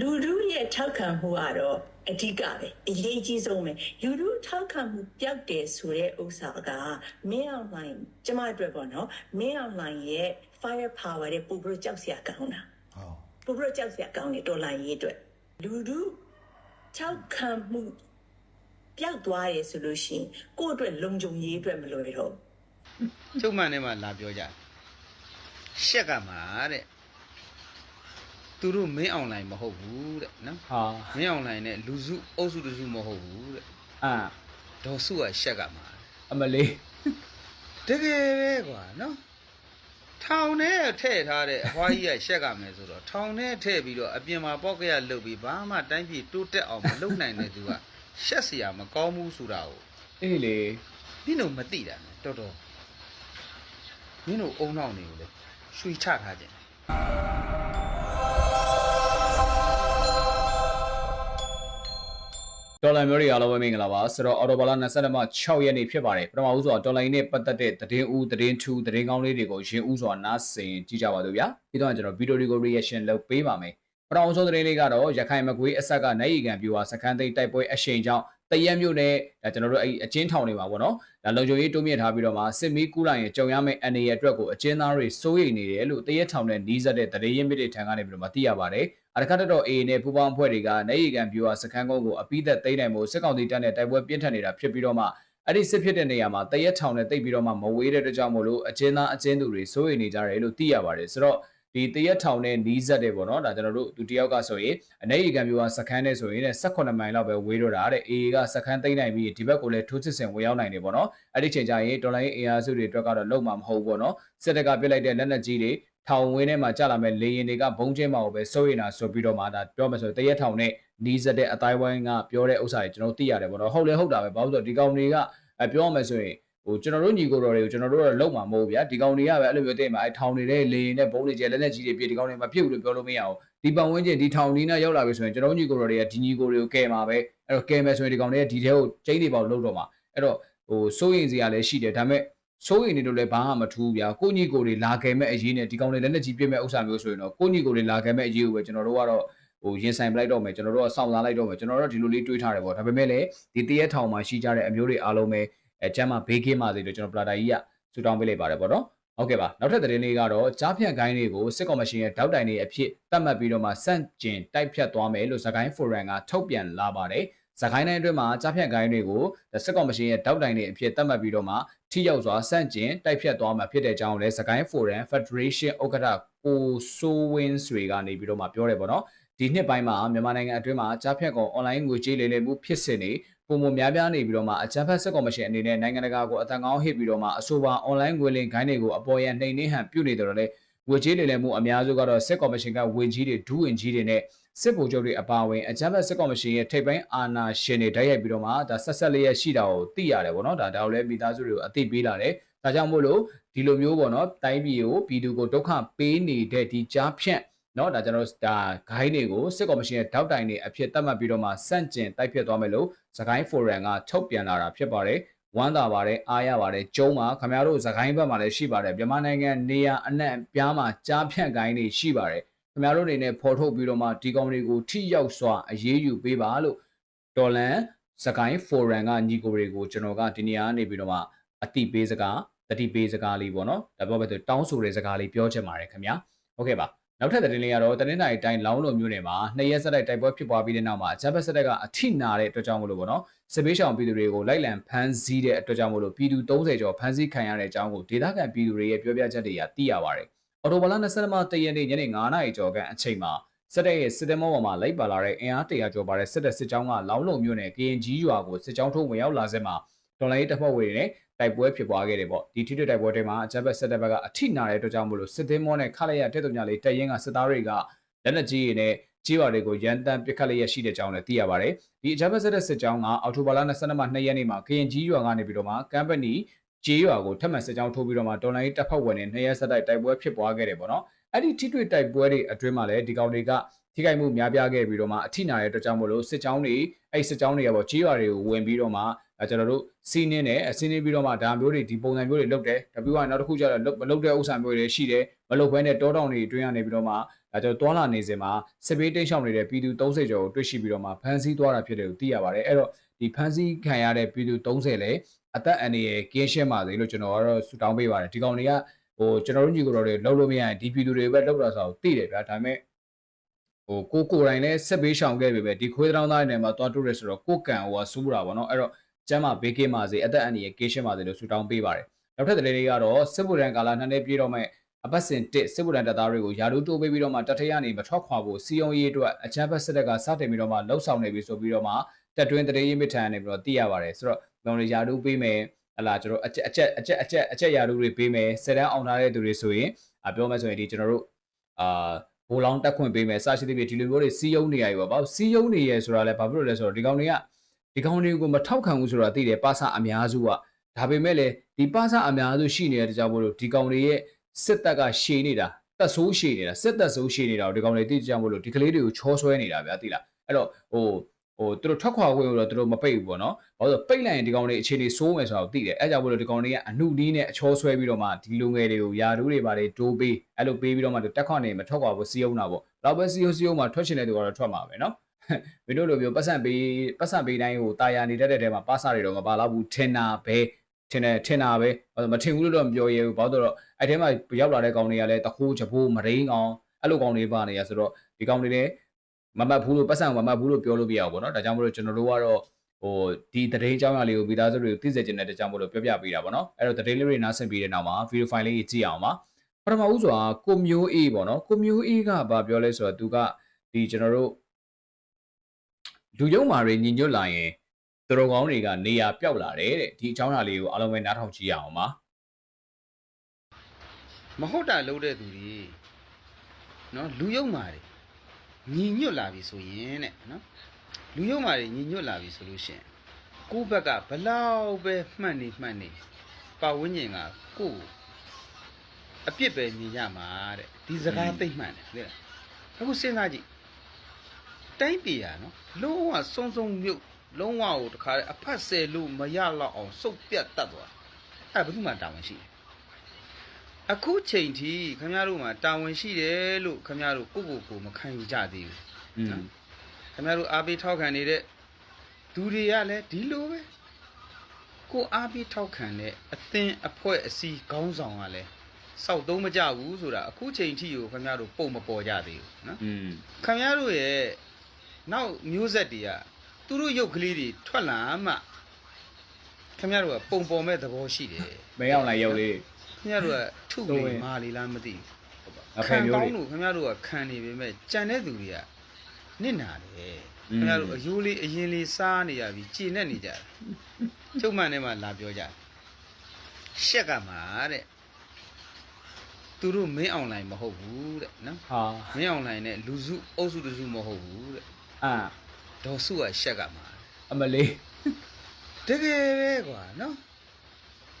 လူလူရဲ့ထောက်ခံမှုကတော့အဓိကပဲအရေးကြီးဆုံးပဲလူလူထောက်ခံမှုပျောက်တယ်ဆိုတဲ့ဥစ္စာကမင်းအောင်လိုင်းကျမအတွက်ပေါ့နော်မင်းအောင်လိုင်းရဲ့ fire power တဲ့ပူပရကြောက်စရာကောင်းတာဟောပူပရကြောက်စရာကောင်းတယ်ဒေါ်လာရေးအတွက်လူလူထောက်ခံမှုပျောက်သွားရဆိုလို့ရှိရင်ကိုယ့်အတွက်လုံခြုံရေးအတွက်မလွယ်တော့ကျုပ်မှန်ထဲမှာလာပြောကြတယ်ရှက်ကမှာတဲ့ သူတို့မင်းအွန်လိုင်းမဟုတ်ဘူးတဲ့နော် ဟာ မင်းအွန်လိုင်းနဲ့လူစုအုပ်စုတစုမဟုတ်ဘူးတဲ့ အာ ဒေါ်စုကရှက်ကမှာ အမလေး တကယ်ပဲကွာနော်ထောင်ထဲထည့်ထားတဲ့အဖွားကြီးကရှက်ကမယ်ဆိုတော့ထောင်ထဲထည့်ပြီးတော့အပြင်မှာပေါက်ကရလှုပ်ပြီးဘာမှတိုင်းပြည်တိုးတက်အောင်မလုပ်နိုင်တဲ့သူကရှက်เสียမကောင်းဘူးဆိုတာကို အေးလေ မင်းတို့မသိတာနဲ့တော်တော်မင်းတို့အုံနောက်နေကိုလေရွှေချထားခြင်း ဒေါ်လာမျိုးတွေအားလုံးပဲမင်္ဂလာပါဆိုတော့အော်တိုဘာလ22မှ6ရက်နေ့ဖြစ်ပါတယ်ပထမဦးစွာဒေါ်လာနဲ့ပတ်သက်တဲ့သတင်းဦးသတင်းထူးသတင်းကောင်းလေးတွေကိုရင်းဦးစွာနားဆင်ကြည့်ကြပါလို့ဗျာပြီးတော့ကျွန်တော်ဗီဒီယိုတွေကို reaction လုပ်ပေးပါမယ်ပထမဆုံးသတင်းလေးကတော့ရခိုင်မကွေးအဆက်ကနိုင်ရီကန်ပြူဟာစခန်းသိမ်းတိုက်ပွဲအရှိန်ကြောင့် တရက်မြို့နဲ့ဒါကျွန်တော်တို့အဲ့အချင်းထောင်တွေပါဗောနော်ဒါလုံခြုံရေးတိုးမြင့်ထားပြီးတော့မှစစ်မီးကူးလိုက်ရင်ကြုံရမယ့်အနေရအတွက်ကိုအချင်းသားတွေစိုးရိမ်နေတယ်လို့တရက်ထောင်နဲ့နီးစပ်တဲ့သတင်းရင်းမြစ်တွေထံကနေပြီးတော့မှသိရပါတယ်အရကတတော် AA နဲ့ပူပေါင်းအဖွဲ့တွေကနိုင်ရီကန်ပြူဟာစခန်းကုန်းကိုအပိသက်သိမ်းနိုင်မှုစစ်ကောင်စီတပ်နဲ့တိုက်ပွဲပြင်းထန်နေတာဖြစ်ပြီးတော့မှအဲ့ဒီစစ်ဖြစ်တဲ့နေရာမှာတရက်ထောင်နဲ့တိတ်ပြီးတော့မှမဝေးတဲ့အတွက်ကြောင့်မို့လို့အချင်းသားအချင်းသူတွေစိုးရိမ်နေကြတယ်လို့သိရပါတယ်ဆိုတော့ ဒီတရက်ထောင်နဲ့နီးစပ်တယ်ပေါ့နော်ဒါကျွန်တော်တို့သူတယောက်ကဆိုရင်အနေရီကန်မျိုးကစခန်းနဲ့ဆိုရင်18မိုင်လောက်ပဲဝေးတော့တာတဲ့ AA ကစခန်းသိမ်းနိုင်ပြီးဒီဘက်ကိုလည်းထိုးစစ်ဆင်ဝင်ရောက်နိုင်တယ်ပေါ့နော်အဲ့ဒီချိန်ကျရင်ဒေါ်လာရေးအင်အားစုတွေအတွက်ကတော့လုံးမှာမဟုတ်ဘူးပေါ့နော်စစ်တပ်ကပြစ်လိုက်တဲ့လက်နက်ကြီးတွေထောင်ဝင်းထဲမှာကြာလာမဲ့လေရင်တွေကဘုံကျင်းမှာကိုပဲစိုးရိမ်တာဆိုပြီးတော့မှဒါပြောမယ်ဆိုရင်တရက်ထောင်နဲ့နီးစပ်တဲ့အတိုင်းဝိုင်းကပြောတဲ့ဥစ္စာတွေကျွန်တော်တို့သိရတယ်ပေါ့နော်ဟုတ်လေဟုတ်တာပဲဘာလို့ဆိုတော့ဒီကောင်တွေကအဲပြောရမယ်ဆိုရင်ဟို ကျွန်တော်တို့ညီကိုတော်တွေကိုကျွန်တော်တို့ကတော့လုံးမှာမဟုတ်ဘူးဗျာဒီကောင်တွေကပဲအဲ့လိုမျိုးတဲ့မှာအဲထောင်နေတဲ့လေရင်နဲ့ဘုံတွေကျလက်လက်ကြီးတွေပြည့်ဒီကောင်တွေမဖြစ်ဘူးလို့ပြောလို့မရအောင်ဒီပတ်ဝန်းကျင်ဒီထောင်ဒီနာရောက်လာပြီဆိုရင်ကျွန်တော်တို့ညီကိုတော်တွေကဒီညီကိုတွေကိုကဲမှာပဲအဲ့တော့ကဲမယ်ဆိုရင်ဒီကောင်တွေကဒီထဲကိုကျိန်းတွေပေါက်လုံးတော့မှာအဲ့တော့ဟိုစိုးရင်စရာလည်းရှိတယ်ဒါပေမဲ့စိုးရင်နေလို့လည်းဘာမှမထူးဗျာကိုညီကိုတွေလာခဲ့မဲ့အရေးနဲ့ဒီကောင်တွေလက်လက်ကြီးပြည့်မဲ့ဥစ္စာမျိုးဆိုရင်တော့ကိုညီကိုတွေလာခဲ့မဲ့အရေးကိုပဲကျွန်တော်တို့ကတော့ဟိုရင်ဆိုင်ပလိုက်တော့မယ်ကျွန်တော်တို့ကစောင့်စားလိုက်တော့မယ်ကျွန်တော်တို့ကဒီလိုလေးတွေးထားတယ်ပေါ့ဒါပေမဲ့လည်းဒီတရက်ထောင်မှာရှိကြတဲ့အမျိုးတွေအားလုံးပဲ အဲကျမ်းမှာဘေးကင်းပါစေလို့ကျွန်တော်ပလာတာကြီးကဆူတောင်းပေးလိုက်ပါတယ်ပေါ့နော်ဟုတ်ကဲ့ပါနောက်ထပ်သတင်းလေးကတော့ကြားဖြန့်ကိုင်းတွေကိုစစ်ကော်မရှင်ရဲ့တောက်တိုင်တွေအဖြစ်သတ်မှတ်ပြီးတော့မှစန့်ကျင်တိုက်ဖြတ်သွားမယ်လို့ဇကိုင်းဖိုရန်ကထုတ်ပြန်လာပါတယ်ဇကိုင်းတိုင်းအတွင်းမှာကြားဖြန့်ကိုင်းတွေကိုစစ်ကော်မရှင်ရဲ့တောက်တိုင်တွေအဖြစ်သတ်မှတ်ပြီးတော့မှထိရောက်စွာစန့်ကျင်တိုက်ဖြတ်သွားမှာဖြစ်တဲ့အကြောင်းကိုလည်းဇကိုင်းဖိုရန် Federation ဥက္ကဋ္ဌကိုဆိုဝင်းဆွေကနေပြီးတော့မှပြောတယ်ပေါ့နော်ဒီနှစ်ပိုင်းမှာမြန်မာနိုင်ငံအတွင်းမှာကြားဖြတ်ကောင် online ငွေကြေးလိမ်လည်မှုဖြစ်စဉ်တွေ ပုံမများပြားနေပြီးတော့မှအကြမ်းဖက်စစ်ကော်မရှင်အနေနဲ့နိုင်ငံတကာကိုအတန်ကောင်းဟစ်ပြီးတော့မှအဆိုပါ online ငွေလိမ်ခိုင်းတွေကိုအပေါ်ရန်နှိမ်နှင်းဟန်ပြုနေတယ်လို့လည်းငွေကြေးလိမ်လည်မှုအများစုကတော့စစ်ကော်မရှင်ကဝင်ကြီးတွေဒူးဝင်ကြီးတွေနဲ့စစ်ဗိုလ်ချုပ်တွေအပါအဝင်အကြမ်းဖက်စစ်ကော်မရှင်ရဲ့ထိပ်ပိုင်းအာဏာရှင်တွေတိုက်ရိုက်ပြီးတော့မှဒါဆက်ဆက်လေးရရှိတာကိုသိရတယ်ပေါ့နော်ဒါဒါကိုလည်းမိသားစုတွေကိုအသိပေးလာတယ်ဒါကြောင့်မို့လို့ဒီလိုမျိုးပေါ့နော်တိုင်းပြည်ကိုပြည်သူကိုဒုက္ခပေးနေတဲ့ဒီကြားဖြန့် เนาะဒါကျွန်တော်တို့ဒါဂိုင်းတွေကိုစစ်ကော်မရှင်ရဲ့တောက်တိုင်တွေအဖြစ်သတ်မှတ်ပြီးတော့မှစန့်ကျင်တိုက်ဖြစ်သွားမယ်လို့စကိုင်းဖိုရန်ကထုတ်ပြန်လာတာဖြစ်ပါတယ်ဝမ်းသာပါတယ်အားရပါတယ်ကျုံးပါခင်ဗျားတို့စကိုင်းဘက်မှာလည်းရှိပါတယ်မြန်မာနိုင်ငံနေရအနှံ့ပြားမှာကြားဖြန့်ဂိုင်းတွေရှိပါတယ်ခင်ဗျားတို့အနေနဲ့ဖော်ထုတ်ပြီးတော့မှဒီကောင်တွေကိုထိရောက်စွာအရေးယူပေးပါလို့ဒေါ်လန်စကိုင်းဖိုရန်ကညီကိုတွေကိုကျွန်တော်ကဒီနေရာကနေပြီးတော့မှအတိပေးစကားတတိပေးစကားလေးပေါ့နော်ဒါပြောပဲဆိုတောင်းဆိုတဲ့စကားလေးပြောချင်ပါတယ်ခင်ဗျာဟုတ်ကဲ့ပါ နောက်ထပ်သတင်းလေးကတော့တနင်္လာရီတိုင်းလောင်းလုံမြို့နယ်မှာနှစ်ရက်ဆက်တိုက်တိုက်ပွဲဖြစ်ပွားပြီးတဲ့နောက်မှာဂျပက်ဆက်တက်ကအထိနာတဲ့အတွက်ကြောင့်မလို့ပေါ့နော်စစ်ပေးရှောင်ပြည်သူတွေကိုလိုက်လံဖမ်းဆီးတဲ့အတွက်ကြောင့်မလို့ပြည်သူ30ကျော်ဖမ်းဆီးခံရတဲ့အကြောင်းကိုဒေသခံပြည်သူတွေရဲ့ပြောပြချက်တွေကသိရပါတယ်။အော်တိုဘလာ20မှတရက်နေ့ညနေ9နာရီကျော်ကအချိန်မှာစစ်တပ်ရဲ့စစ်တပ်မောပေါ်မှာလိုက်ပါလာတဲ့အင်အားတရာကျော်ပါတဲ့စစ်တပ်စစ်ကြောင်းကလောင်းလုံမြို့နယ် KNG ရွာကိုစစ်ကြောင်းထိုးဝင်ရောက်လာစက်မှာဒေါ်လာရေးတပ်ဖွဲ့ဝင်တွေနဲ့ တိုက်ပွဲဖြစ်ပွားခဲ့တယ်ပေါ့ဒီထိတွေ့တိုက်ပွဲတွေမှာအကြမ်းဖက်စစ်တပ်ဘက်ကအထိနာတဲ့အတွက်ကြောင့်မလို့စစ်သေးမောနဲ့ခလိုက်ရတဲ့တုံညာလေးတပ်ရင်းကစစ်သားတွေကလက်နက်ကြီးတွေနဲ့ကြီးပါတွေကိုရန်တမ်းပစ်ခတ်လျက်ရှိတဲ့ကြောင်းလည်းသိရပါတယ်ဒီအကြမ်းဖက်စစ်တပ်စစ်ကြောင်းကအော်တိုဘာလ22မှ2ရက်နေ့မှာ KNG ရွာကနေပြီးတော့မှကမ်ပနီကျေးရွာကိုထပ်မံစစ်ကြောင်းထိုးပြီးတော့မှတော်လိုင်းတပ်ဖွဲ့ဝင်တွေနှစ်ရက်ဆက်တိုက်တိုက်ပွဲဖြစ်ပွားခဲ့တယ်ပေါ့နော်အဲ့ဒီထိတွေ့တိုက်ပွဲတွေအတွင်းမှာလည်းဒီကောင်တွေက ထိခိုက်မှုများပြားခဲ့ပြီးတော့မှအထိနာတဲ့အတွက်ကြောင့်မလို့စစ်ကြောင်းတွေအဲ့စစ်ကြောင်းတွေကပေါ့ကြေးရွာတွေကိုဝင်ပြီးတော့မှအဲကျွန်တော်တို့စီးနင်းတယ်အစီးနင်းပြီးတော့မှဒါမျိုးတွေဒီပုံစံမျိုးတွေလုပ်တယ်ဒါပြီးတော့နောက်တစ်ခုကျတော့မလုပ်တဲ့ဥစ္စာမျိုးတွေရှိတယ်မလုပ်ဘဲနဲ့တောတောင်တွေအတွင်းကနေပြီးတော့မှဒါကြောင့်တွာလာနေစဉ်မှာစစ်ပေးတိတ်ဆောင်နေတဲ့ပြည်သူ30ကျော်ကိုတွေ့ရှိပြီးတော့မှဖမ်းဆီးသွားတာဖြစ်တယ်လို့သိရပါတယ်အဲ့တော့ဒီဖမ်းဆီးခံရတဲ့ပြည်သူ30လည်းအသက်အန္တရာယ်ကင်းရှင်းပါစေလို့ကျွန်တော်ကတော့ဆုတောင်းပေးပါတယ်ဒီကောင်တွေကဟိုကျွန်တော်တို့ညီကိုတော်တွေလှုပ်လို့မရရင်ဒီပြည်သူတွေပဲလှုပ်တာဆိုတော့သိတယ်ဗျာဒါပေမဲ့ ဟိုကိုကိုယ်တိုင်လည်းစစ်ပေးရှောင်ခဲ့ပြီပဲဒီခွေးတောင်းသားတွေနဲ့မှတွားတူရဲဆိုတော့ကိုကံဟိုကစူးတာပေါ့နော်အဲ့တော့ကျမ်းမာဘေးကင်းပါစေအသက်အန္တရာယ်ကင်းရှင်းပါစေလို့ဆုတောင်းပေးပါတယ်နောက်ထပ်သတင်းလေးကတော့စစ်ဗုဒ္ဓံကာလနှစ်နှစ်ပြည့်တော့မဲ့အပတ်စဉ်1စစ်ဗုဒ္ဓံတပ်သားတွေကိုယာရုတိုးပေးပြီးတော့မှတထရကနေမထွက်ခွာဖို့စီယုံရေးအတွက်အချမ်းဘတ်စစ်တပ်ကစတင်ပြီးတော့မှလှုပ်ဆောင်နေပြီဆိုပြီးတော့မှတက်တွင်းတရေရေးမြစ်ထန်နေပြီးတော့သိရပါတယ်ဆိုတော့ကျွန်တော်ယာရုပေးမယ်ဟလာကျွန်တော်အချက်အချက်အချက်အချက်အချက်ယာရုတွေပေးမယ်စက်တန်းအောင်ထားတဲ့သူတွေဆိုရင်အပြောမယ်ဆိုရင်ဒီကျွန်တော်တို့အာ ဘိုးလောင်းတက်ခွင့်ပေးမယ်စရှိသဖြင့်ဒီလိုမျိုးတွေစီယုံနေရပြီပေါ့ဗောစီယုံနေရဆိုတာလဲဘာဖြစ်လို့လဲဆိုတော့ဒီကောင်တွေကဒီကောင်တွေကိုမထောက်ခံဘူးဆိုတာသိတယ်ပါစာအများစုကဒါပေမဲ့လေဒီပါစာအများစုရှိနေတဲ့ကြောင့်မို့လို့ဒီကောင်တွေရဲ့စစ်တပ်ကရှည်နေတာတက်ဆိုးရှည်နေတာစစ်တပ်ဆိုးရှည်နေတာဒီကောင်တွေသိကြမို့လို့ဒီကလေးတွေကိုချောဆွဲနေတာဗျာသိလားအဲ့တော့ဟို ဟိုသူတို့ထွက်ခွာခွင့်ကိုတော့သူတို့မပိတ်ဘူးပေါ့နော်။ဘာလို့ပိတ်လိုက်ရင်ဒီကောင်တွေအခြေအနေဆိုးမယ်ဆိုတော့သိတယ်။အဲကြောင့်မို့လို့ဒီကောင်တွေကအနုနီးနဲ့အချောဆွဲပြီးတော့မှဒီလူငယ်တွေကိုယာဒူးတွေပါတွေတိုးပေးအဲ့လိုပေးပြီးတော့မှတက်ခွနေမထွက်ခွာဖို့စီးအောင်တာပေါ့။တော့ပဲစီးအောင်စီးအောင်မှထွက်ချင်တဲ့သူကတော့ထွက်မှာပဲနော်။မင်းတို့လိုမျိုးပတ်စံပေးပတ်စံပေးတိုင်းဟိုတာယာနေတတ်တဲ့တဲမှာပါစာတွေတော့မပါတော့ဘူးထင်တာပဲထင်တယ်ထင်တာပဲမထင်ဘူးလို့တော့မပြောရဘူးဘာလို့တော့အဲ့ထဲမှာရောက်လာတဲ့ကောင်တွေကလည်းတခိုးချဖိုးမရင်းအောင်အဲ့လိုကောင်တွေပါနေရဆိုတော့ဒီကောင်တွေလည်း မမတ်ဘူးလို့ပတ်စံမမတ်ဘူးလို့ပြောလို့ပြရအောင်ပေါ့နော်ဒါကြောင့်မို့လို့ကျွန်တော်တို့ကတော့ဟိုဒီတရင်အကြောင်းအရာလေးကိုမိသားစုတွေကိုသိစေချင်တဲ့တကြောင်မို့လို့ပြောပြပေးတာပေါ့နော်အဲ့တော့တရင်လေးတွေနားဆင်ပြီးတဲ့နောက်မှာ video file လေးကြီးကြည့်အောင်ပါပထမဦးစွာကိုမျိုးအေးပေါ့နော်ကိုမျိုးအေးကဘာပြောလဲဆိုတော့သူကဒီကျွန်တော်တို့လူယုံမာတွေညီညွတ်လာရင်သူတော်ကောင်းတွေကနေရာပျောက်လာတယ်တဲ့ဒီအကြောင်းအရာလေးကိုအားလုံးပဲနားထောင်ကြည့်ရအောင်ပါမဟုတ်တာလုပ်တဲ့သူတွေနော်လူယုံမာတွေ ညီညွတ်လာပြီဆိုရင်တဲ့နော်လူယုံမာတွေညီညွတ်လာပြီဆိုလို့ရှိရင်ကိုယ့်ဘက်ကဘလောက်ပဲမှတ်နေမှတ်နေပတ်ဝန်းကျင်ကကိုယ့်ကိုအပြစ်ပဲမြင်ကြမှာတဲ့ဒီစကားသိမ့်မှန်တယ်သိလားအခုစဉ်းစားကြည့်တိုင်းပြည်อ่ะနော်လုံးဝစုံစုံမြုပ်လုံးဝကိုတခါအဖတ်ဆယ်လို့မရတော့အောင်စုပ်ပြတ်တတ်သွားအဲ့ဘယ်သူမှတာဝန်ရှိတယ် အခုချိန်ထိခမရတို့မှာတာဝန်ရှိတယ်လို့ခမရတို့ကိုကိုကိုမခံယူကြသေးဘူးနော်ခမရတို့အားပေးထောက်ခံနေတဲ့သူတွေကလည်းဒီလိုပဲကိုအားပေးထောက်ခံတဲ့အသင်းအဖွဲ့အစည်းခေါင်းဆောင်ကလည်းစောက်သုံးမကြဘူးဆိုတာအခုချိန်ထိကိုခမရတို့ပုံမပေါ်ကြသေးဘူးနော်ခမရတို့ရဲ့နောက်မျိုးဆက်တွေကသူတို့ရုပ်ကလေးတွေထွက်လာမှခမရတို့ကပုံပေါ်မဲ့သဘောရှိတယ်မဲအောင်လာရုပ်လေး ခင်ဗျားတို့ကထုသုံးလေရင်မာလီလားမသိဘူးအဖေခံမျိုးကောလေးင်းလို့ခင်ဗျားတို့ကခံနေပေမဲ့ကြံတဲ့သူတွေကနစ်နာတယ်อืมခင်ဗျားတို့အယိုးလေးအရင်လေးစားနေရပြီကြည်နဲ့နေကြတယ်ကျုပ်မှန်ထဲမှာလာပြောကြတယ်ရှက်ကမှာတဲ့သူတို့မင်းအွန်လိုင်းမဟုတ်ဘူးတဲ့နော်ဟာမင်းအွန်လိုင်းနဲ့လူစုအုပ်စုတစုမဟုတ်ဘူးတဲ့အာဒေါ်စုကရှက်ကမှာအမလေးတကယ်ပဲကွာနော်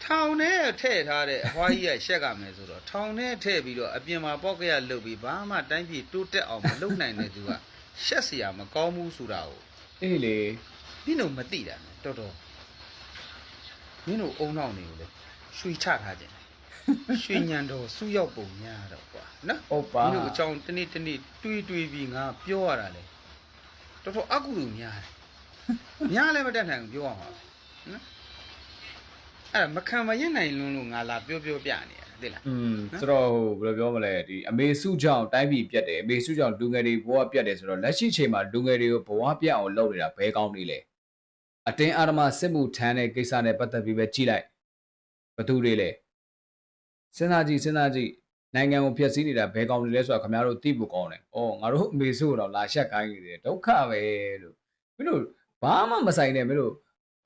ထောင်ထဲထည့်ထားတဲ့အဖွားကြီးကရှက်ကမယ်ဆိုတော့ထောင်ထဲထည့်ပြီးတော့အပြင်မှာပေါက်ကရလုတ်ပြီးဘာမှတိုင်းပြည်တိုးတက်အောင်မလုပ်နိုင်တဲ့သူကရှက်เสียမကောင်းဘူးဆိုတာကို အေးလေ မင်းတို့မသိတာနဲ့တော်တော်မင်းတို့အုံနောက်နေကိုလေရွှေချထားခြင်းရွှေညံတော်စူးရောက်ပုံများတော့ကွာနော် ဟုတ်ပါ မင်းတို့အကြောင်းတစ်နေ့တစ်နေ့တွေးတွေးပြီးငါပြောရတာလေတော်တော်အကုလူများတယ်များလည်းမတတ်နိုင်ဘူးပြောရမှာပဲနော် အဲ့ဒါမခံမရင်နိုင်လွန်းလို့ငါလာပြောပြောပြနေရတယ်သိလားอืมဆိုတော့ဟိုဘယ်လိုပြောမလဲဒီအမေစုကြောင့်တိုင်းပြည်ပြတ်တယ်အမေစုကြောင့်လူငယ်တွေဘဝပြတ်တယ်ဆိုတော့လက်ရှိချိန်မှာလူငယ်တွေကိုဘဝပြတ်အောင်လုပ်နေတာဘဲကောင်းနေလေအတင်းအာရမစစ်မှုထမ်းတဲ့ကိစ္စနဲ့ပတ်သက်ပြီးပဲကြည့်လိုက်ဘသူတွေလဲစဉ်းစားကြည့်စဉ်းစားကြည့်နိုင်ငံကိုဖျက်ဆီးနေတာဘဲကောင်းနေလဲဆိုတော့ခင်ဗျားတို့သိဖို့ကောင်းတယ်။အော်ငါတို့အမေစုတော့လာရှက်ကိုင်းနေတယ်ဒုက္ခပဲလို့မင်းတို့ဘာမှမဆိုင်နဲ့မင်းတို့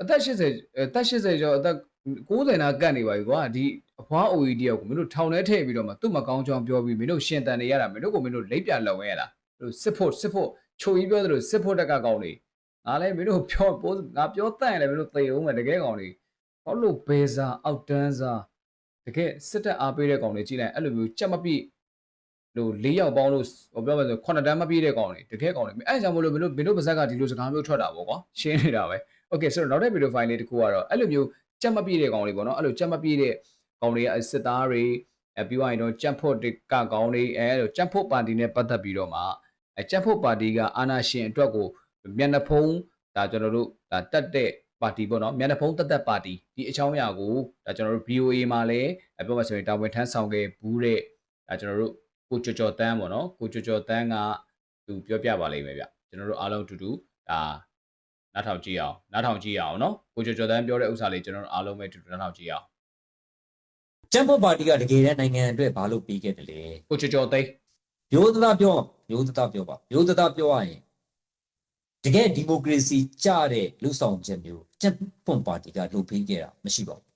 အသက်80အသက်80ကျော်အသက် 90နာကတ်နေပါပြီကွာဒီအဖွား OED ကိုမင်းတို့ထောင်ထဲထည့်ပြီးတော့မှသူ့မကောင်းကြောင်းပြောပြီးမင်းတို့ရှင်တန်နေရတာမင်းတို့ကိုမင်းတို့လိပ်ပြလုံရတာမင်းတို့စစ်ဖို့စစ်ဖို့ချိုကြီးပြောသလိုစစ်ဖို့တက်ကကောင်းနေငါလည်းမင်းတို့ပြောပိုးငါပြောတန့်ရင်လည်းမင်းတို့သေအောင်မယ်တကယ်ကောင်းနေဟောလို့ဘေးစားအောက်တန်းစားတကယ်စစ်တပ်အားပေးတဲ့ကောင်တွေကြည့်လိုက်အဲ့လိုမျိုးကြက်မပြည့်လို့၄ယောက်ပေါင်းလို့ဟိုပြောမယ်ဆိုခုနှစ်တန်းမပြည့်တဲ့ကောင်တွေတကယ်ကောင်တွေအဲ့ကြောင့်မလို့မင်းတို့မင်းတို့ပါဇက်ကဒီလိုစကားမျိုးထွက်တာပေါ့ကွာရှင်းနေတာပဲ Okay ဆိုတော့နောက်တဲ့ video file လေးတစ်ခုကတော့အဲ့လိုမျိုး ကြက်မပြည့်တဲ့ကောင်တွေပေါ့နော်အဲ့လိုကြက်မပြည့်တဲ့ကောင်တွေရဲ့စစ်သားတွေအဲပြီးသွားရင်တော့ကြက်ဖို့ကကောင်းလေးအဲကြက်ဖို့ပါတီနဲ့ပတ်သက်ပြီးတော့မှအဲကြက်ဖို့ပါတီကအာဏာရှင်အတွက်ကိုမျက်နှာဖုံးဒါကျွန်တော်တို့ဒါတက်တဲ့ပါတီပေါ့နော်မျက်နှာဖုံးတက်တက်ပါတီဒီအချောင်းအရာကိုဒါကျွန်တော်တို့ BOA မှာလည်းအပြောမှဆိုရင်တာဝန်ထမ်းဆောင်ခဲ့ဘူးတဲ့ဒါကျွန်တော်တို့ကိုကျော်ကျော်တန်းပေါ့နော်ကိုကျော်ကျော်တန်းကသူပြောပြပါလိမ့်မယ်ဗျကျွန်တော်တို့အားလုံးအတူတူဒါ နားထောင်ကြည့်အောင်နားထောင်ကြည့်အောင်နော်ကိုကျော်ကျော်တန်းပြောတဲ့ဥစ္စာလေးကျွန်တော်တို့အားလုံးပဲအတူတူနားထောင်ကြည့်အောင်ကျန်းဖို့ပါတီကတကယ်တမ်းနိုင်ငံအတွက်ဘာလို့ပြီးခဲ့တယ်လဲကိုကျော်ကျော်သိန်းမျိုးသားပြောမျိုးသားပြောပါမျိုးသားပြောရရင်တကယ်ဒီမိုကရေစီကြတဲ့လူဆောင်ချက်မျိုးကျန်းဖို့ပါတီကလုပ်ပေးခဲ့တာမရှိပါဘူး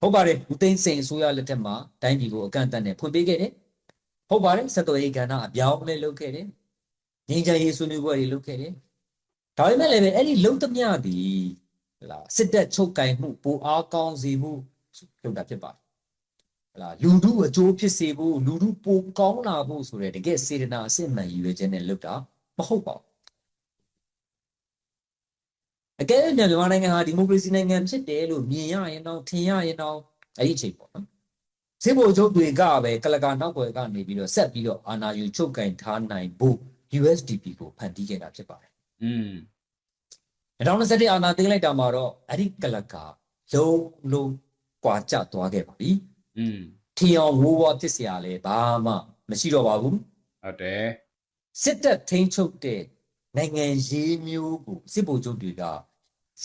ဟုတ်ပါတယ်ဦးသိန်းစိန်အစိုးရလက်ထက်မှာတိုင်းပြည်ကိုအကန့်အသတ်နဲ့ဖွင့်ပေးခဲ့တယ်ဟုတ်ပါတယ်စက်တော်ရေးကဏ္ဍအပြောင်းအလဲလုပ်ခဲ့တယ်ငင်းချရေးဆွေးနွေးပွဲတွေလုပ်ခဲ့တယ် ဒါပေမဲ့လည်းပဲအဲ့ဒီလုံသမျှဒီဟလာစစ်တပ်ချုပ်ကင်မှုပူအားကောင်းစေမှုလုပ်တာဖြစ်ပါတယ်ဟလာလူထုအကျိုးဖြစ်စေဖို့လူထုပိုကောင်းလာဖို့ဆိုတဲ့တကယ်စေတနာအစစ်မှန်ရည်ရွယ်ချက်နဲ့လုပ်တာမဟုတ်ပါဘူးအကယ်၍မြန်မာနိုင်ငံဟာဒီမိုကရေစီနိုင်ငံဖြစ်တယ်လို့မြင်ရရင်တော့ထင်ရရင်တော့အဲ့ဒီအချိန်ပေါ့နော်စစ်ဘိုလ်ချုပ်တွေကပဲကလကာနောက်ွယ်ကနေပြီးတော့ဆက်ပြီးတော့အာဏာယူချုပ်ကင်ထားနိုင်ဖို့ USDP ကိုဖန်တီးခဲ့တာဖြစ်ပါတယ် อืม 2021အာဏာသိမ်းလိုက်တာမှာတော့အဲ့ဒီကလကာလုံးလုံးကွာကျသွားခဲ့ပါပြီ อืม ထီအောင်ဝိုးဝါဖြစ်เสียရလဲဘာမှမရှိတော့ပါဘူး ဟုတ်တယ် စစ်တပ်ထိန်းချုပ်တဲ့နိုင်ငံရေးမျိုးကိုစစ်ဗိုလ်ချုပ်တွေက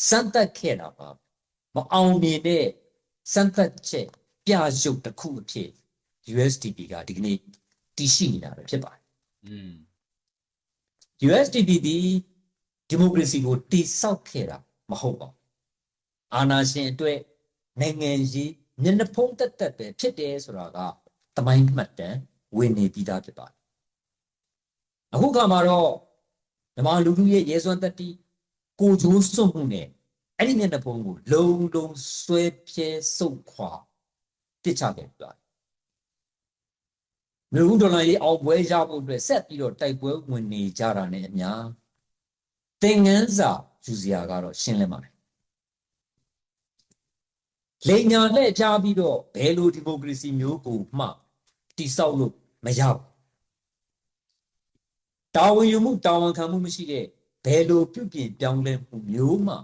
စမ်းသပ်ခဲ့တာပါမအောင်မြင်တဲ့စမ်းသပ်ချက်ပြရုပ်တစ်ခုအဖြစ် USDP ကဒီကနေ့တည်ရှိနေတာပဲဖြစ်ပါတယ် อืม USDP ဒီ ဒီမိုကရေစီကိုတည်ဆောက်ခဲ့တာမဟုတ်ပါဘူးအာဏာရှင်အတွက်နိုင်ငံရေးမျက်နှာဖုံးတက်တက်ပဲဖြစ်တယ်ဆိုတာကတမိုင်းမှတ်တမ်းဝင်နေပြီးသားဖြစ်ပါတယ်အခုကမှတော့မြန်မာလူထုရဲ့ရဲစွမ်းတက်တီကိုကြိုးစွန့်မှုနဲ့အဲ့ဒီမျက်နှာဖုံးကိုလုံလုံဆွဲပြဲစုပ်ခွာပစ်ချခဲ့ပြီးသားမြို့ဒေါ်လာရေးအောင်ပွဲရဖို့အတွက်ဆက်ပြီးတော့တိုက်ပွဲဝင်နေကြတာနဲ့အများ သင်ငန်းစာယူစရာကတော့ရှင်းလင်းပါတယ်လိန်ညာလှည့်ချပြီးတော့ဘယ်လိုဒီမိုကရေစီမျိုးကိုမှတိဆောက်လို့မရဘူးတာဝန်ယူမှုတာဝန်ခံမှုမရှိတဲ့ဘယ်လိုပြုပြင်ပြောင်းလဲမှုမျိုးမှ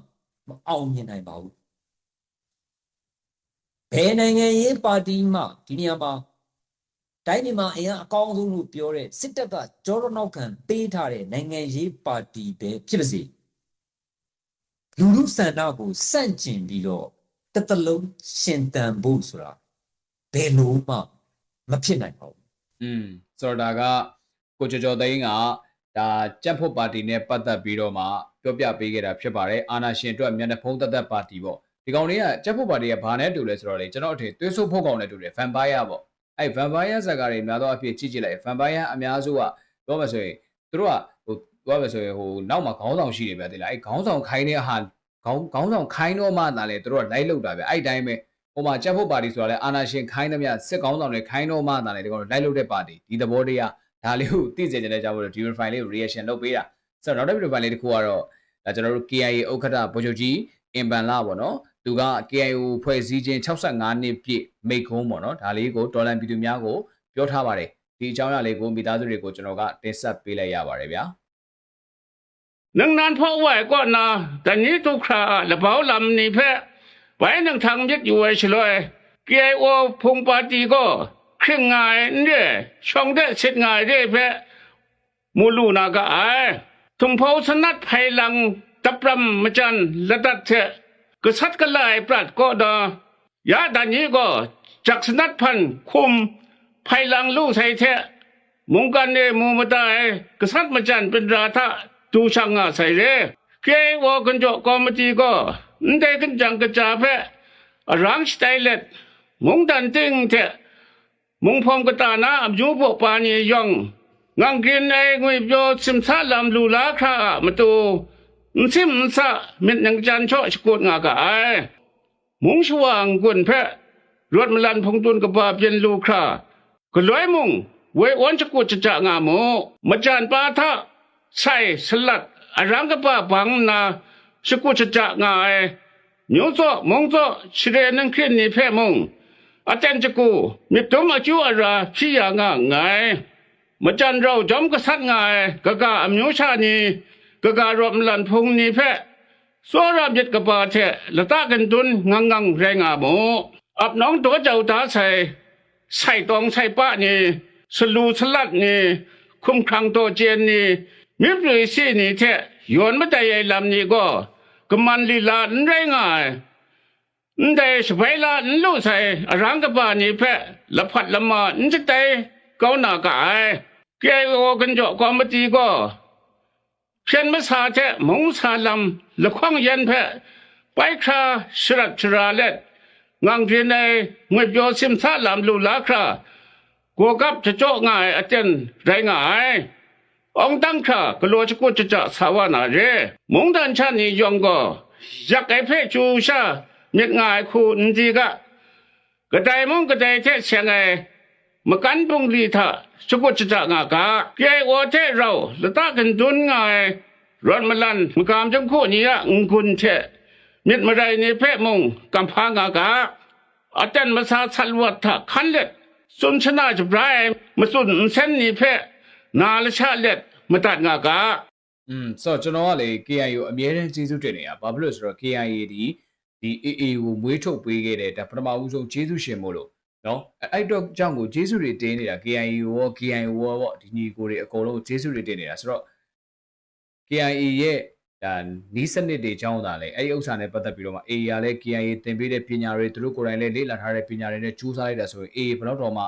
မအောင်မြင်နိုင်ပါဘူးဘယ်နိုင်ငံရေးပါတီမှဒီနေရာမှာ တိုင်းပြည်မှာအရင်အကောင်းဆုံးလို့ပြောတဲ့စစ်တပ်ကကြောတော့နောက်ခံပေးထားတဲ့နိုင်ငံရေးပါတီပဲဖြစ်ပါစေလူလူစန္ဒကိုစန့်ကျင်ပြီးတော့တစ်သလုံးရှင်တန်ဖို့ဆိုတာဘယ်လို့မှမဖြစ်နိုင်ပါဘူးอืมဆိုတော့ဒါကကိုကျော်ကျော်သိန်းကဒါကြက်ဖို့ပါတီနဲ့ပတ်သက်ပြီးတော့မှပြောပြပေးခဲ့တာဖြစ်ပါတယ်အာနာရှင်အတွက်မျက်နှာဖုံးသက်သက်ပါတီပေါ့ဒီကောင်လေးကကြက်ဖို့ပါတီကဘာနဲ့တူလဲဆိုတော့လေကျွန်တော်အထင်သွေးဆုပ်ဖို့ကောင်နဲ့တူတယ်ဗမ်ပါယာပေါ့ အဲ့ဗမ်ပါယာဇာတ်ကားတွေများသောအဖြစ်ကြည့်ကြည့်လိုက်ဗမ်ပါယာအများစုကပြောမှဆိုရင်သူတို့ကဟိုပြောမှဆိုရင်ဟိုနောက်မှာခေါင်းဆောင်ရှိတယ်ဗျာတိလားအဲ့ခေါင်းဆောင်ခိုင်းတဲ့ဟာခေါင်းခေါင်းဆောင်ခိုင်းတော့မှသာလေသူတို့ကလိုက်လောက်တာဗျာအဲ့တိုင်းပဲဟိုမှာကြက်ဖို့ပါတီဆိုတာလေအာနာရှင်ခိုင်းသမျှစစ်ခေါင်းဆောင်တွေခိုင်းတော့မှသာလေဒီကောင်လိုက်လောက်တဲ့ပါတီဒီသဘောတရားဒါလေးကိုသိစေချင်တဲ့ကြောင့်မို့လို့ဒီ file လေးကို reaction လုပ်ပေးတာဆိုတော့နောက်တစ် file လေးတစ်ခုကတော့ဒါကျွန်တော်တို့ KIA ဥက္ကဋ္ဌဗိုလ်ချုပ်ကြီးအင်ပန်လာပေါ့နော် သူက KIO ဖွဲ့စည်းခြင်း65နှစ်ပြည့်မိတ်ကုန်းပေါ့နော်ဒါလေးကိုဒေါ်လာပြည်သူများကိုပြောထားပါတယ်ဒီအကြောင်းအရာလေးကိုမိသားစုတွေကိုကျွန်တော်ကတင်ဆက်ပေးလိုက်ရပါတယ်ဗျာ นังนานพ่อไหวก็นาแต่นี้ทุกคราละเบาลำนี่แพ้ไว้นังทางยึดอยู่ไว้เฉลยเกียโอพงปาตีก็เครื่องงายเนี่ยช่องได้เสร็จงายได้แพ้มูลูนาก็อายทุมเผาสนัดไพลังตับรำมจันละดัดเถะ ก็สัดกันลายปรัดก็ดายาดันนี้ก็จักสนัดพันคุมไพลังลู่ไทยเถะมุงกันเนมูมาได้กษัตริย์มาจันเป็นราธาตูช่างอาศัยเลยเกวอกันโจกอมตีก็นได้กันจังกระจาเพะรังสไตเล็ดมุงดันติงเถะมุงพองกตานาอับยูพวกปานียองงังกินไอ้งวยโยสิมซาลำลูลาครามาตู มซิมซะเม็ดยังจานชอชกดงากะไอมงสว่างกวนแพะรถมันลันพงตุนกับบาเย็นลูคราก็ร้อยมุงไว้อ้วนชกดจะจะงาโมมาจานปาทะใส่สลัดอารังกับบาบังนาชกดจะจะงาไอหนูโซมงโซชิเรนังขึ้นนี่แพะมงอาจารย์จะกูมีตุ้มอาจุอาราพี่ยางง่ายมาจันเราจอมกษัตริย์ายกะกะอมโยชานี ก็การอบหลันพงนี้เพะสวรับยึดกระปาแทะละตากันตุนงังงังแรงอาโมอับน้องตัวเจ้าตาใส่ใส่ตองใส่ป้านี่สลูสลัดนี่คุ้มครังตัวเจนนี่มิบเลยสีนี่แทะย้อนมาใจไอ้ลำนี้ก็กมันลีลานแรงอาแต่สบายลานลู่ใส่รังกระปานี่เพะละพัดละมาจะแต่เกาหน้ากายแกก็กันเจาะความมัดีก็ รงอ่ะ nde shpaila nlu sai rang ka pa ni phe la phat la ma nche tai kau na ka ai ke wo kan jo ko ma ti ko phian ma sa the mong sa lam la khwang yan phe pai kha shrat chra let ngang phi nei ngwe pyo sim sa lam lu la kha ko kap cha cho ngai a chen rai ngai ông tăng khả cái lúa cho cô cho cho sao vào nào thế muốn đàn cha ni dùng có giặc cái phê chú sa miệt ngài khu gì cả cái đại mong cái đại thế xem này mà cán bông đi thở cho cô cho cho ngà cả cái ô thế rồi là ta cần tuân ngài rồi mà lần mà cảm trong khu nhỉ ứng quân thế miệt mà đây ni phê mong cảm phá ngà cả ở trên mà sa sal vật thở khăn lệ xuân chana chụp rai mà xuân sen ni phê နာလချလက်မတတ်ငါက อืมဆိုတော့ကျွန်တော်ကလေ KIA ကိုအမြဲတမ်းကျေးဇူးတင်နေတာဘာဖြစ်လို့လဲဆိုတော့ KIA ဒီဒီ AA ကိုမွေးထုတ်ပေးခဲ့တဲ့ဒါပထမဦးဆုံးကျေးဇူးရှင်မို့လို့ နော်အဲ့အဲ့တော့ကြောင့်ကိုကျေးဇူးတွေတင်နေတာ KIA ကိုရော KIA ကိုရောပေါ့ဒီညီကိုတွေအကုန်လုံးကျေးဇူးတွေတင်နေတာဆိုတော့ KIA ရဲ့ဒါနီးစနစ်တွေအကြောင်းသာလဲအဲ့ဒီဥစ္စာနဲ့ပတ်သက်ပြီးတော့မှ AA ကလည်း KIA တင်ပေးတဲ့ပညာတွေသူတို့ကိုယ်တိုင်လည်းလေ့လာထားတဲ့ပညာတွေနဲ့ကြိုးစားလိုက်တာဆိုရင် AA ဘယ်တော့တော့မှ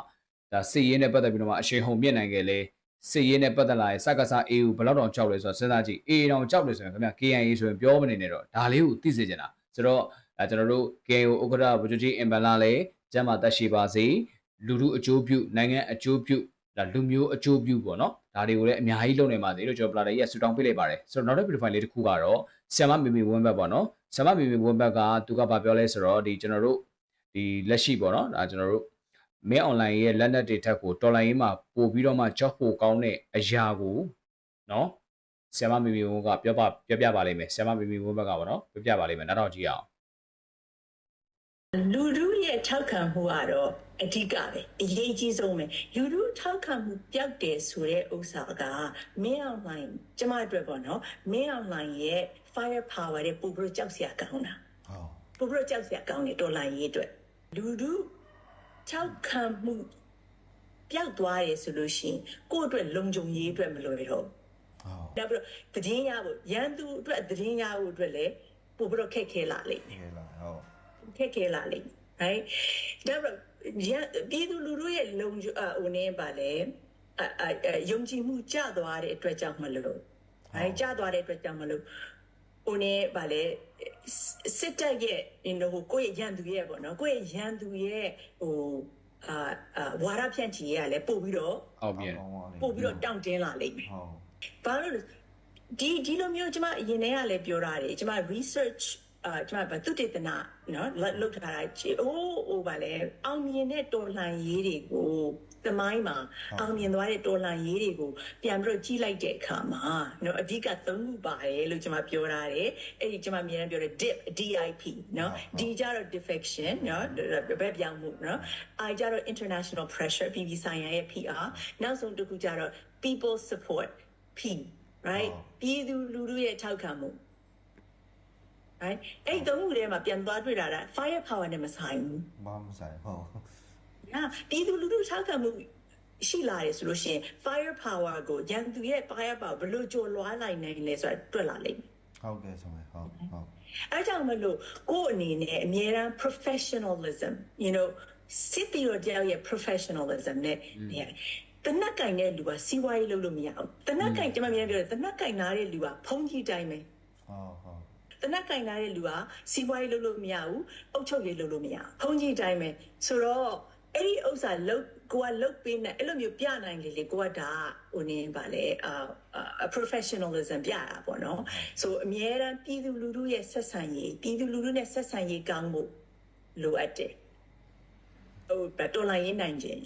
ဒါစစ်ရေးနဲ့ပတ်သက်ပြီးတော့မှအရှိန်ဟုန်မြင့်နိုင်ခဲ့လေစစ်ရေးနဲ့ပတ်သက်လာရင်စက္ကစ AU ဘယ်တော့တော့ကြောက်လဲဆိုတော့စဉ်းစားကြည့် AA တောင်ကြောက်တယ်ဆိုရင်ခင်ဗျ KIA ဆိုရင်ပြောမနေနဲ့တော့ဒါလေးကိုသိစေချင်တာဆိုတော့အဲကျွန်တော်တို့ KIO ဥက္ကဋ္ဌဗိုလ်ချုပ်ကြီးအင်ဘန်လာလည်း ကျမ်းမာသက်ရှိပါစေလူလူအကျိုးပြုနိုင်ငံအကျိုးပြုဒါလူမျိုးအကျိုးပြုပေါ့နော်ဒါတွေကိုလည်းအများကြီးလုပ်နေပါသေးတယ်ကျွန်တော်ပလာဒရီကဆူတောင်းပေးလိုက်ပါတယ်ဆိုတော့နောက်တစ် profile လေးတစ်ခုကတော့ဆ iam မီမီဝင်းဘက်ပေါ့နော်ဆ iam မီမီဝင်းဘက်ကသူကဗာပြောလဲဆိုတော့ဒီကျွန်တော်တို့ဒီလက်ရှိပေါ့နော်ဒါကျွန်တော်တို့မင်း online ရဲ့လက်နက်တွေထက်ကိုတော်လိုင်းရေးမှာပို့ပြီးတော့မှကြောက်ဖို့ကောင်းတဲ့အရာကိုနော်ဆ iam မီမီဝင်းကပြောပါပြောပြပါလိမ့်မယ်ဆ iam မီမီဝင်းဘက်ကပေါ့နော်ပြောပြပါလိမ့်မယ်နောက်တော့ကြည့်အောင် လူလူရဲ့ထောက်ခံမှုကတော့အဓိကပဲအရေးကြီးဆုံးပဲလူလူထောက်ခံမှုပျောက်တယ်ဆိုတဲ့ဥစ္စာကမင်း online ကျမအတွက်ပေါ့နော်မင်း online ရဲ့ fire power တဲ့ပို့ပြီးတော့ကြောက်စရာကောင်းတာဟုတ်ပို့ပြီးတော့ကြောက်စရာကောင်းတယ်တော်လိုင်းရေးအတွက်လူလူထောက်ခံမှုပျောက်သွားတယ်ဆိုလို့ရှိရင်ကိုယ့်အတွက်လုံခြုံရေးအတွက်မလွယ်တော့ဘူးဟုတ်နောက်ပြီးတော့သတင်းရဖို့ရန်သူအတွက်သတင်းရဖို့အတွက်လည်းပို့ပြီးတော့ခက်ခဲလာလိမ့်မယ်ကဲလာဟုတ် ခက်ခဲလာလိမ့်မယ် right ဒါပေမဲ့ရန်ပြည်သူလူထုရဲ့လုံခြုံအဟိုနေပါလေအအအယုံကြည်မှုကျသွားတဲ့အတွက်ကြောင့်မလို့ right ကျသွားတဲ့အတွက်ကြောင့်မလို့ဟိုနေပါလေစစ်တပ်ရဲ့ you know ကိုယ့်ရဲ့ရန်သူရဲ့ပေါ့နော်ကိုယ့်ရဲ့ရန်သူရဲ့ဟိုအာအာဝါရဖြန့်ချီရလည်းပို့ပြီးတော့အောင်မြင်တယ်ပို့ပြီးတော့တောင့်တင်းလာလိမ့်မယ်ဟုတ်ဘာလို့လဲဒီဒီလိုမျိုးကျွန်မအရင်တည်းကလည်းပြောထားတယ်ကျွန်မ research အာကျွန်မဗသုတေသနနော်လုပ်လုပ်ထားတာချီအိုးဟိုဗာလဲအောင်မြင်တဲ့တော်လှန်ရေးတွေကိုသမိုင်းမှာအောင်မြင်သွားတဲ့တော်လှန်ရေးတွေကိုပြန်ပြီးတော့ကြီးလိုက်တဲ့အခါမှာနော်အဓိကသုံးခုပါတယ်လို့ကျွန်မပြောထားတယ်အဲ့ဒီကျွန်မအမြင်နဲ့ပြောတယ် dip DIP နော် D ကြတော့ defection နော်ဘယ်ပြောင်းမှုနော် I ကြတော့ international pressure ပြည်ပြည်ဆိုင်ရာရဲ့ PR နောက်ဆုံးတစ်ခုကြတော့ people support P right ပြည်သူလူထုရဲ့ထောက်ခံမှု right အဲ့ဒီသုံးခုထဲမှာပြန်သွားတွေ့တာက fire power နဲ့မဆိုင်ဘူးဘာမဆိုင်ဟုတ်ညာပြည်သူလူထုထောက်ခံမှုရှိလာတယ်ဆိုလို့ရှိရင် fire power ကိုရန်သူရဲ့ fire power ဘယ်လိုကျော်လွှားနိုင်နိုင်လဲဆိုတာတွေ့လာလိမ့်မယ်ဟုတ်ကဲ့ဆိုမယ်ဟုတ်ဟုတ်အဲကြောင့်မလို့ကိုယ့်အနေနဲ့အမြဲတမ်း professionalism you know စစ်တီရောတယောက်ရဲ့ professionalism နဲ့နေရတယ်တနက်ကင်တဲ့လူကစီးပွားရေးလုပ်လို့မရဘူးတနက်ကင်ကျွန်မမြန်ပြောတယ်တနက်ကင်နာတဲ့လူကဖုံးကြီးတိုင်းပဲဟုတ်ဟုတ် တနက်ကင်လာတဲ့လူကစီးပွားရေးလုပ်လို့မရဘူးအုပ်ချုပ်ရေးလုပ်လို့မရဘူးဖုံးကြီးတိုင်းပဲဆိုတော့အဲ့ဒီဥစ္စာလုတ်ကိုကလုတ်ပေးနေအဲ့လိုမျိုးပြနိုင်လေလေကိုကဒါဟိုနေပါလေအာအာ professionalism ပြတာပေါ့နော်ဆိုအမြဲတမ်းပြည်သူလူထုရဲ့ဆက်ဆံရေးပြည်သူလူထုနဲ့ဆက်ဆံရေးကောင်းဖို့လိုအပ်တယ်ဟိုဘတ်တော်လိုင်းရေးနိုင်ခြင်း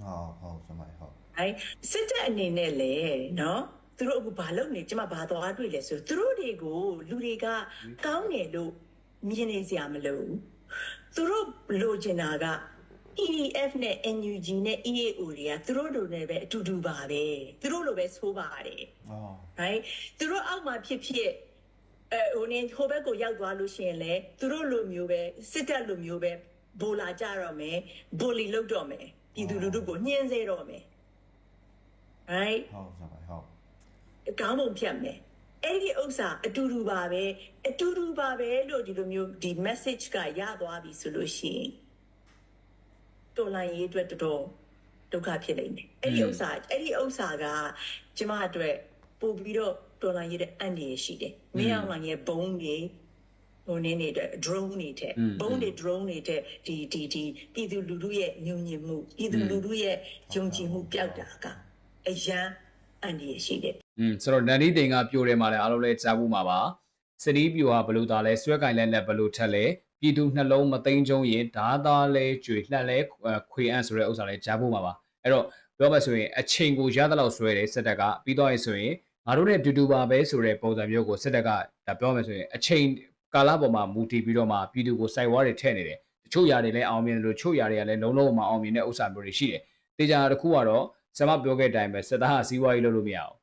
ဟုတ်ဟုတ်ဆိုမယ်ဟုတ်အဲစစ်တပ်အနေနဲ့လေနော် သူတို့အခုဘာလုပ်နေကျမဘာသွားတွေ့လဲဆိုသူတို့တွေကိုလူတွေကကောင်းတယ်လို့မြင်နေစရာမလိုဘူးသူတို့လိုချင်တာက EDF နဲ့ NUG နဲ့ EAO တွေကသူတို့လိုနဲ့ပဲအတူတူပါပဲသူတို့လိုပဲဆိုးပါတယ်อ๋อ right သူတို့အောက်မှာဖြစ်ဖြစ်အဲဟိုနေဟိုဘက်ကိုရောက်သွားလို့ရှိရင်လေသူတို့လိုမျိုးပဲစစ်တပ်လိုမျိုးပဲဘိုလာကြတော့မယ်ဘိုလီလုပ်တော့မယ်ပြည်သူလူထုကိုညှင်းဆဲတော့မယ် right ဟုတ်စမိုင်ဟုတ် ကောင်းပုံဖြတ်မယ်အဲ့ဒီဥစ္စာအတူတူပါပဲအတူတူပါပဲလို့ဒီလိုမျိုးဒီ message ကရသွားပြီဆိုလို့ရှိရင်တော်လိုင်းရေးအတွက်တော်တော်ဒုက္ခဖြစ်နေတယ်အဲ့ဒီဥစ္စာအဲ့ဒီဥစ္စာကကျမအတွက်ပို့ပြီးတော့တော်လိုင်းရေးတဲ့အန်ဒီရရှိတယ်မင်းအောင်လိုင်းရဲ့ဘုံတွေဟိုနေနေတဲ့ drone တွေတဲ့ဘုံတွေ drone တွေတဲ့ဒီဒီဒီပြည်သူလူထုရဲ့ညှို့ညင်မှုပြည်သူလူထုရဲ့ယုံကြည်မှုပျောက်တာကအရန်အန်ဒီရရှိတယ် อืมဆိုတော့နန်ဒီတင်ကပြိုတယ်မှာလည်းအားလုံးလည်းကြားဖို့မှာပါစတီးပြိုဟာဘလို့သားလဲဆွဲကင်လဲနဲ့ဘလို့ထက်လဲပြည်သူနှလုံးမသိမ်းကျုံရင်ဓာသားလဲကျွေလှက်လဲခွေအန့်ဆိုတဲ့ဥစ္စာလည်းကြားဖို့မှာပါအဲ့တော့ပြောမှဆိုရင်အချိန်ကိုရသလောက်ဆွဲတယ်စစ်တပ်ကပြီးတော့ရင်ဆိုရင်ငါတို့နဲ့အတူတူပါပဲဆိုတဲ့ပုံစံမျိုးကိုစစ်တပ်ကဒါပြောမှဆိုရင်အချိန်ကာလပေါ်မှာမူတည်ပြီးတော့မှပြည်သူကိုစိုက်ဝါးတွေထည့်နေတယ်တချို့ຢာတွေလည်းအောင်မြင်တယ်လို့တချို့ຢာတွေကလည်းလုံးလုံးမအောင်မြင်တဲ့ဥစ္စာမျိုးတွေရှိတယ်တေချာတစ်ခုကတော့ဆမပြောခဲ့တဲ့အတိုင်းပဲစစ်သားကစီးပွားရေးလုပ်လို့မရအောင်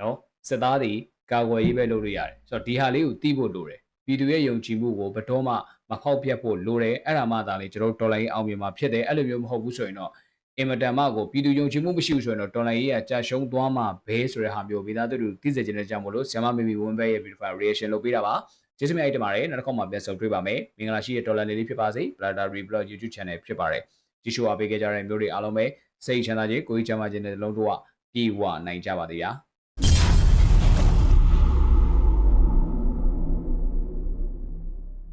နော်စစ်သားတွေကာကွယ်ရေးပဲလုပ်လို့ရတယ်ဆိုတော့ဒီဟာလေးကိုသိဖို့လိုတယ်ပြည်သူရဲ့ယုံကြည်မှုကိုဘယ်တော့မှမခောက်ပြတ်ဖို့လိုတယ်အဲ့ဒါမှသာလေကျွန်တော်တော်လိုင်းအောင်မြင်မှာဖြစ်တယ်အဲ့လိုမျိုးမဟုတ်ဘူးဆိုရင်တော့အင်မတန်မှကိုပြည်သူယုံကြည်မှုမရှိဘူးဆိုရင်တော့တော်လိုင်းရေးကကြာရှုံးသွားမှာဘဲဆိုတဲ့ဟာမျိုးမိသားစုတွေသိစေချင်တဲ့ကြောင့်မလို့ဆီယမမီမီဝင်းဘဲရဲ့ beautiful reaction လုပ်ပေးတာပါကျေးဇူးများတင်ပါတယ်နောက်တစ်ခေါက်မှပြန်ဆုံတွေ့ပါမယ်မင်္ဂလာရှိတဲ့တော်လိုင်းလေးဖြစ်ပါစေ Brother Reblog YouTube channel ဖြစ်ပါတယ်ကြည့်ရှုအားပေးကြတဲ့မျိုးတွေအားလုံးပဲစိတ်ချမ်းသာခြင်းကိုယ်ကြီးချမ်းသာခြင်းနဲ့လုံးတော့ပြည့်ဝနိုင်ကြပါသေးဗျာ